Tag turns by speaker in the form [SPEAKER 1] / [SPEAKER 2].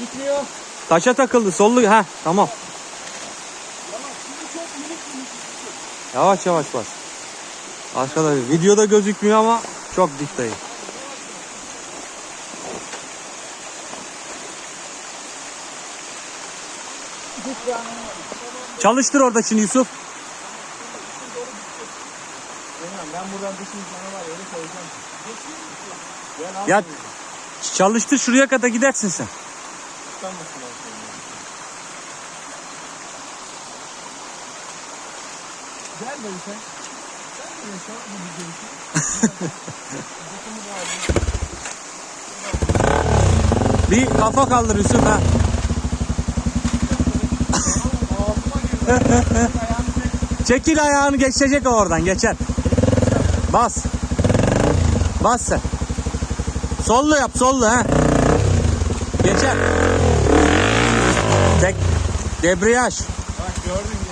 [SPEAKER 1] Gitmiyor.
[SPEAKER 2] Taşa takıldı sollu. Ha tamam. Yavaş yavaş bas. Arkadaşlar videoda gözükmüyor ama çok dik dayı. Çalıştır orada şimdi Yusuf.
[SPEAKER 1] Ben buradan düşeyim sana var öyle koyacağım. Gel al.
[SPEAKER 2] Ya çalıştır şuraya kadar gidersin sen.
[SPEAKER 1] O şeyi. Gel böyle sen. Sen de yaşa bu bir gelişi.
[SPEAKER 2] Bir kafa kaldır Yusuf ha. Çekil ayağını geçecek o oradan geçer. Bas. Bas sen. Sollu yap sollu ha. Geçer. Debriyaj.
[SPEAKER 1] Bak gördün